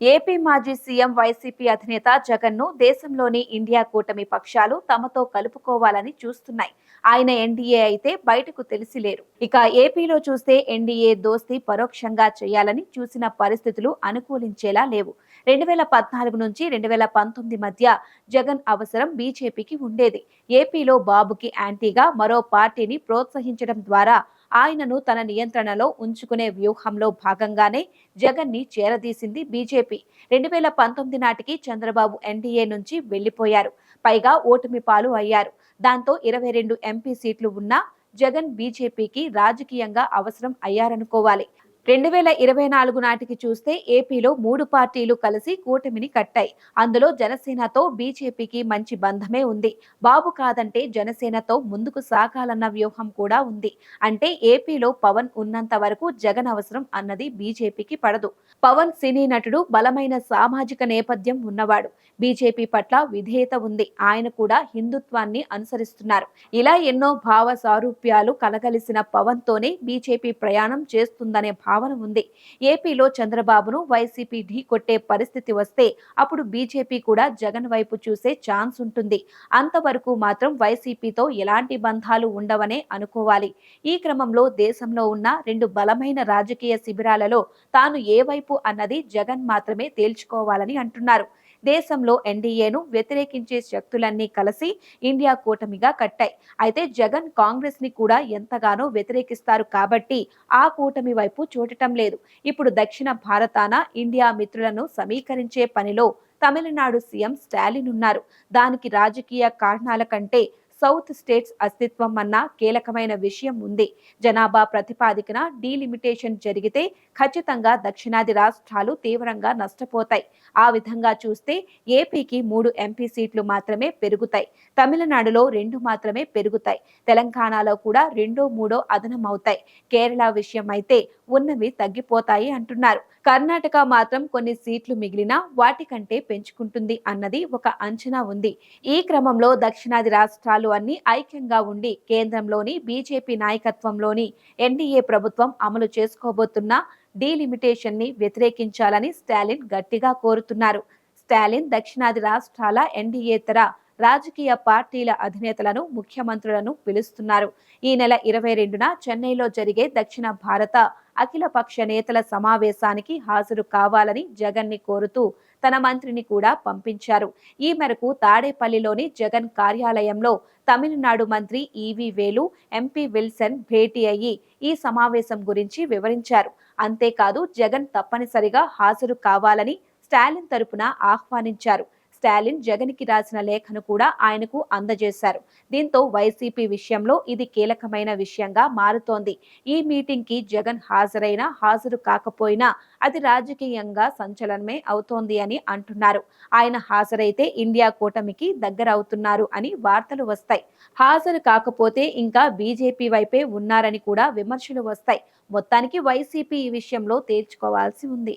AP మాజీ CM YCP అధినేత జగన్ను దేశంలోని ఇండియా కూటమి పక్షాలు తమతో కలుపుకోవాలని చూస్తున్నాయి. ఆయన ఎన్డీఏ అయితే బయటకు తెలిసి లేరు. ఇక ఏపీలో చూస్తే ఎన్డీఏ దోస్తీ పరోక్షంగా చేయాలని చూసిన పరిస్థితులు అనుకూలించేలా లేవు. రెండు వేల పద్నాలుగు నుంచి రెండు వేల పంతొమ్మిది మధ్య జగన్ అవసరం బీజేపీకి ఉండేది. ఏపీలో బాబుకి యాంటీగా మరో పార్టీని ప్రోత్సహించడం ద్వారా ఆయనను తన నియంత్రణలో ఉంచుకునే వ్యూహంలో భాగంగానే జగన్ని చేరదీసింది బీజేపీ. రెండు వేల పంతొమ్మిది నాటికి చంద్రబాబు ఎన్డీఏ నుంచి వెళ్ళిపోయారు పైగా ఓటమి పాలు అయ్యారు. దాంతో ఇరవై రెండు ఎంపీ సీట్లు ఉన్నా జగన్ బీజేపీకి రాజకీయంగా అవసరం అయ్యారనుకోవాలి. రెండు వేల ఇరవై నాలుగు నాటికి చూస్తే ఏపీలో మూడు పార్టీలు కలిసి కూటమిని కట్టాయి. అందులో జనసేనతో బీజేపీకి మంచి బంధమే ఉంది. బాబు కాదంటే జనసేనతో ముందుకు సాగాలన్న వ్యూహం కూడా ఉంది. అంటే ఏపీలో పవన్ ఉన్నంత వరకు జగన్ అవసరం అన్నది బీజేపీకి పడదు. పవన్ సినీ నటుడు బలమైన సామాజిక నేపథ్యం ఉన్నవాడు. బీజేపీ పట్ల విధేయత ఉంది. ఆయన కూడా హిందుత్వాన్ని అనుసరిస్తున్నారు. ఇలా ఎన్నో భావ సారూప్యాలు కలగలిసిన పవన్ తోనే బీజేపీ ప్రయాణం చేస్తుందనే భావన ఉంది. ఏపీలో చంద్రబాబును వైసీపీ ఢీ కొట్టే పరిస్థితి వస్తే అప్పుడు బీజేపీ కూడా జగన్ వైపు చూసే ఛాన్స్ ఉంటుంది. అంతవరకు మాత్రం వైసీపీతో ఎలాంటి బంధాలు ఉండవనే అనుకోవాలి. ఈ క్రమంలో దేశంలో ఉన్న రెండు బలమైన రాజకీయ శిబిరాలలో తాను ఏ వైపు అన్నది జగన్ మాత్రమే తేల్చుకోవాలని అంటున్నారు. దేశంలో ఎన్డీఏను వ్యతిరేకించే శక్తులన్నీ కలిసి ఇండియా కూటమిగా కట్టాయి. అయితే జగన్ కాంగ్రెస్ని కూడా ఎంతగానో వ్యతిరేకిస్తారు కాబట్టి ఆ కూటమి వైపు చూడటం లేదు. ఇప్పుడు దక్షిణ భారతాన ఇండియా మిత్రులను సమీకరించే పనిలో తమిళనాడు సీఎం స్టాలిన్ ఉన్నారు. దానికి రాజకీయ కారణాల కంటే సౌత్ స్టేట్స్ అస్తిత్వం అన్న కీలకమైన విషయం ఉంది. జనాభా ప్రతిపాదికన డీలిమిటేషన్ జరిగితే ఖచ్చితంగా దక్షిణాది రాష్ట్రాలు తీవ్రంగా నష్టపోతాయి. ఆ విధంగా చూస్తే ఏపీకి మూడు ఎంపీ సీట్లు మాత్రమే పెరుగుతాయి. తమిళనాడులో రెండు మాత్రమే పెరుగుతాయి. తెలంగాణలో కూడా రెండో మూడో అదనమవుతాయి. కేరళ విషయం అయితే ఉన్నవి తగ్గిపోతాయి అంటున్నారు. కర్ణాటక మాత్రం కొన్ని సీట్లు మిగిలినా వాటికంటే పెంచుకుంటుంది అన్నది ఒక అంచనా ఉంది. ఈ క్రమంలో దక్షిణాది రాష్ట్రాలు అన్ని ఐక్యంగా ఉండి కేంద్రంలోని బీజేపీ నాయకత్వంలోని ఎన్డీఏ ప్రభుత్వం అమలు చేసుకోబోతున్న డీలిమిటేషన్ని వ్యతిరేకించాలని స్టాలిన్ గట్టిగా కోరుతున్నారు. స్టాలిన్ దక్షిణాది రాష్ట్రాల ఎన్డీఏతర రాజకీయ పార్టీల అధినేతలను ముఖ్యమంత్రులను పిలుస్తున్నారు. ఈ నెల ఇరవై రెండున చెన్నైలో జరిగే దక్షిణ భారత అఖిలపక్ష నేతల సమావేశానికి హాజరు కావాలని జగన్ని కోరుతూ తన మంత్రిని కూడా పంపించారు. ఈ మేరకు తాడేపల్లిలోని జగన్ కార్యాలయంలో తమిళనాడు మంత్రి ఈవి వేలు ఎంపీ విల్సన్ భేటీ అయ్యి ఈ సమావేశం గురించి వివరించారు. అంతేకాదు జగన్ తప్పనిసరిగా హాజరు కావాలని స్టాలిన్ తరపున ఆహ్వానించారు. స్టాలిన్ జగన్కి రాసిన లేఖను కూడా ఆయనకు అందజేశారు. దీంతో వైసీపీ విషయంలో ఇది కీలకమైన విషయంగా మారుతోంది. ఈ మీటింగ్కి జగన్ హాజరైనా హాజరు కాకపోయినా అది రాజకీయంగా సంచలనమే అవుతోంది అని అంటున్నారు. ఆయన హాజరైతే ఇండియా కూటమికి దగ్గర అవుతున్నారు అని వార్తలు వస్తాయి. హాజరు కాకపోతే ఇంకా బీజేపీ వైపే ఉన్నారని కూడా విమర్శలు వస్తాయి. మొత్తానికి వైసీపీ ఈ విషయంలో తేల్చుకోవాల్సి ఉంది.